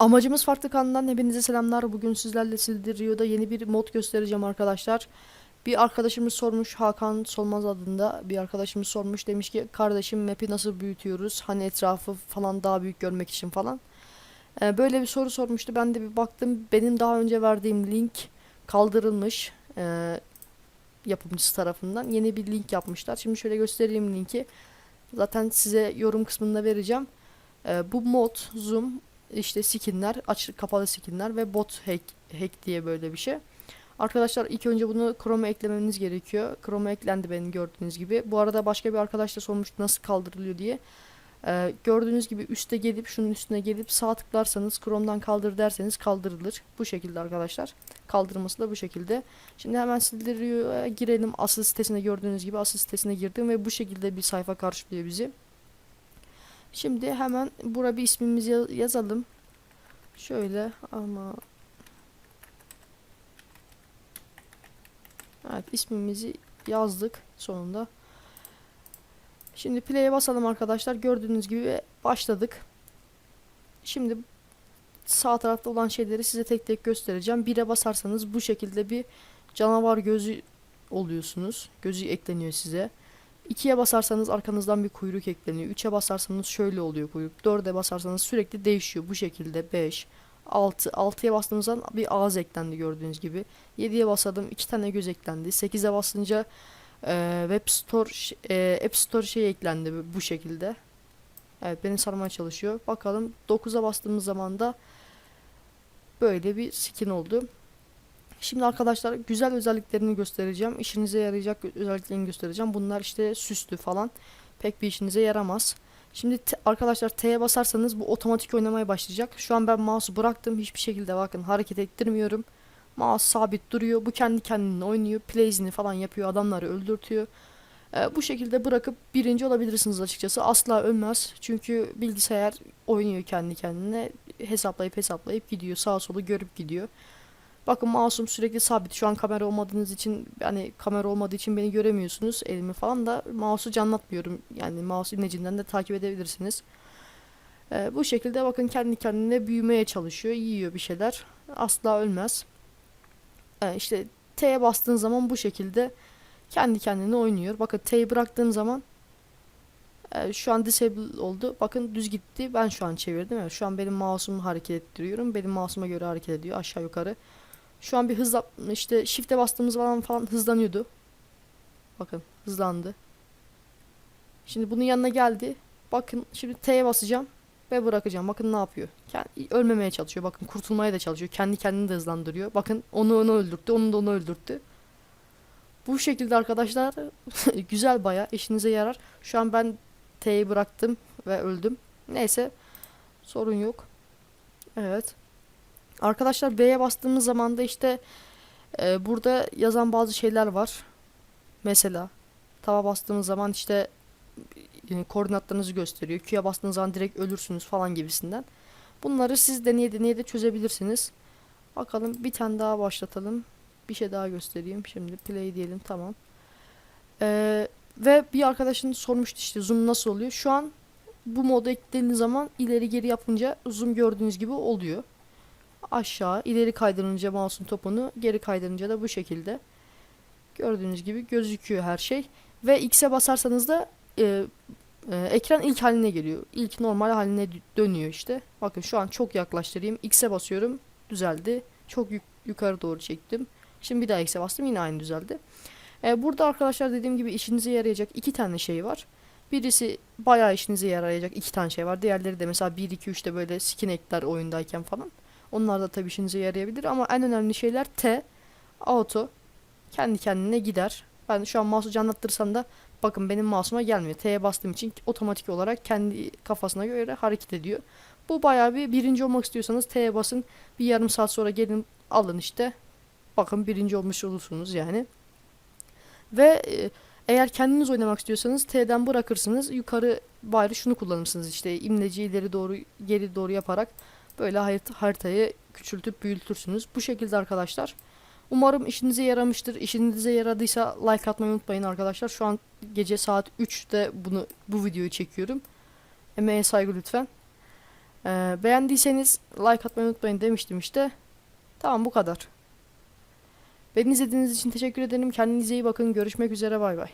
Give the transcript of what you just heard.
Amacımız farklı kanalından hepinize selamlar. Bugün sizlerle Sildirio'da yeni bir mod göstereceğim arkadaşlar. Bir arkadaşımız sormuş Hakan Solmaz adında bir arkadaşımız sormuş demiş ki kardeşim map'i nasıl büyütüyoruz hani etrafı falan daha büyük görmek için falan. Ee, böyle bir soru sormuştu ben de bir baktım benim daha önce verdiğim link kaldırılmış ee, yapımcısı tarafından yeni bir link yapmışlar. Şimdi şöyle göstereyim linki zaten size yorum kısmında vereceğim. Ee, bu mod zoom işte skinler, açık kapalı skinler ve bot hack, hack diye böyle bir şey. Arkadaşlar ilk önce bunu Chrome'a eklemeniz gerekiyor. Chrome'a eklendi benim gördüğünüz gibi. Bu arada başka bir arkadaş da sormuştu nasıl kaldırılıyor diye. Ee, gördüğünüz gibi üste gelip şunun üstüne gelip sağ tıklarsanız Chrome'dan kaldır derseniz kaldırılır. Bu şekilde arkadaşlar. Kaldırması da bu şekilde. Şimdi hemen Sildirio'ya girelim. Asıl sitesine gördüğünüz gibi asıl sitesine girdim ve bu şekilde bir sayfa karşılıyor bizi. Şimdi hemen buraya bir ismimizi ya- yazalım. Şöyle ama Evet ismimizi yazdık sonunda. Şimdi play'e basalım arkadaşlar. Gördüğünüz gibi başladık. Şimdi sağ tarafta olan şeyleri size tek tek göstereceğim. 1'e basarsanız bu şekilde bir canavar gözü oluyorsunuz. Gözü ekleniyor size. 2'ye basarsanız arkanızdan bir kuyruk ekleniyor. 3'e basarsanız şöyle oluyor kuyruk. 4'e basarsanız sürekli değişiyor bu şekilde. 5, 6, 6'ya bastığınız zaman bir ağız eklendi gördüğünüz gibi. 7'ye basadım 2 tane göz eklendi. 8'e basınca e, Web Store e, App Store şey eklendi bu şekilde. Evet beni sarmaya çalışıyor. Bakalım 9'a bastığımız zaman da böyle bir skin oldu. Şimdi arkadaşlar güzel özelliklerini göstereceğim. İşinize yarayacak özelliklerini göstereceğim. Bunlar işte süslü falan. Pek bir işinize yaramaz. Şimdi arkadaşlar T'ye basarsanız bu otomatik oynamaya başlayacak. Şu an ben mouse'u bıraktım. Hiçbir şekilde bakın hareket ettirmiyorum. Mouse sabit duruyor. Bu kendi kendine oynuyor. Plays'ini falan yapıyor. Adamları öldürtüyor. Ee, bu şekilde bırakıp birinci olabilirsiniz açıkçası. Asla ölmez. Çünkü bilgisayar oynuyor kendi kendine. Hesaplayıp hesaplayıp gidiyor. Sağa solu görüp gidiyor. Bakın mouse'um sürekli sabit. Şu an kamera olmadığınız için hani kamera olmadığı için beni göremiyorsunuz elimi falan da mouse'u canlatmıyorum. Yani mouse imlecinden de takip edebilirsiniz. Ee, bu şekilde bakın kendi kendine büyümeye çalışıyor. Yiyor bir şeyler. Asla ölmez. Ee, işte T'ye bastığın zaman bu şekilde kendi kendine oynuyor. Bakın T'yi bıraktığın zaman e, şu an disable oldu. Bakın düz gitti. Ben şu an çevirdim. Evet, şu an benim mouse'umu hareket ettiriyorum. Benim mouse'uma göre hareket ediyor aşağı yukarı. Şu an bir hızla işte shift'e bastığımız zaman falan hızlanıyordu. Bakın hızlandı. Şimdi bunun yanına geldi. Bakın şimdi T'ye basacağım ve bırakacağım. Bakın ne yapıyor. Kendi, ölmemeye çalışıyor. Bakın kurtulmaya da çalışıyor. Kendi kendini de hızlandırıyor. Bakın onu onu öldürttü. Onu da onu öldürttü. Bu şekilde arkadaşlar güzel baya işinize yarar. Şu an ben T'yi bıraktım ve öldüm. Neyse sorun yok. Evet. Arkadaşlar B'ye bastığımız zaman da işte e, burada yazan bazı şeyler var. Mesela tava bastığımız zaman işte e, koordinatlarınızı gösteriyor. Q'ya bastığınız zaman direkt ölürsünüz falan gibisinden. Bunları siz deneye deneye de çözebilirsiniz. Bakalım bir tane daha başlatalım. Bir şey daha göstereyim. Şimdi play diyelim tamam. Ee, ve bir arkadaşın sormuştu işte zoom nasıl oluyor. Şu an bu moda eklediğiniz zaman ileri geri yapınca zoom gördüğünüz gibi oluyor aşağı ileri kaydırınca mouse'un topunu geri kaydırınca da bu şekilde. Gördüğünüz gibi gözüküyor her şey. Ve X'e basarsanız da e, e, ekran ilk haline geliyor. İlk normal haline dö- dönüyor işte. Bakın şu an çok yaklaştırayım. X'e basıyorum. Düzeldi. Çok yuk- yukarı doğru çektim. Şimdi bir daha X'e bastım. Yine aynı düzeldi. E, burada arkadaşlar dediğim gibi işinize yarayacak iki tane şey var. Birisi bayağı işinize yarayacak iki tane şey var. Diğerleri de mesela 1 2 3'te böyle skin ekler oyundayken falan. Onlar da tabii işinize yarayabilir ama en önemli şeyler T, auto, kendi kendine gider. Ben şu an mouse'u canlattırsam da bakın benim mouse'uma gelmiyor. T'ye bastığım için otomatik olarak kendi kafasına göre hareket ediyor. Bu bayağı bir birinci olmak istiyorsanız T'ye basın. Bir yarım saat sonra gelin alın işte. Bakın birinci olmuş olursunuz yani. Ve e, eğer kendiniz oynamak istiyorsanız T'den bırakırsınız. Yukarı bari şunu kullanırsınız işte imleci ileri doğru geri doğru yaparak Böyle harit- haritayı küçültüp büyütürsünüz. Bu şekilde arkadaşlar. Umarım işinize yaramıştır. İşinize yaradıysa like atmayı unutmayın arkadaşlar. Şu an gece saat 3'te bunu bu videoyu çekiyorum. Emeğe saygı lütfen. Ee, beğendiyseniz like atmayı unutmayın demiştim işte. Tamam bu kadar. Beni izlediğiniz için teşekkür ederim. Kendinize iyi bakın. Görüşmek üzere. Bay bay.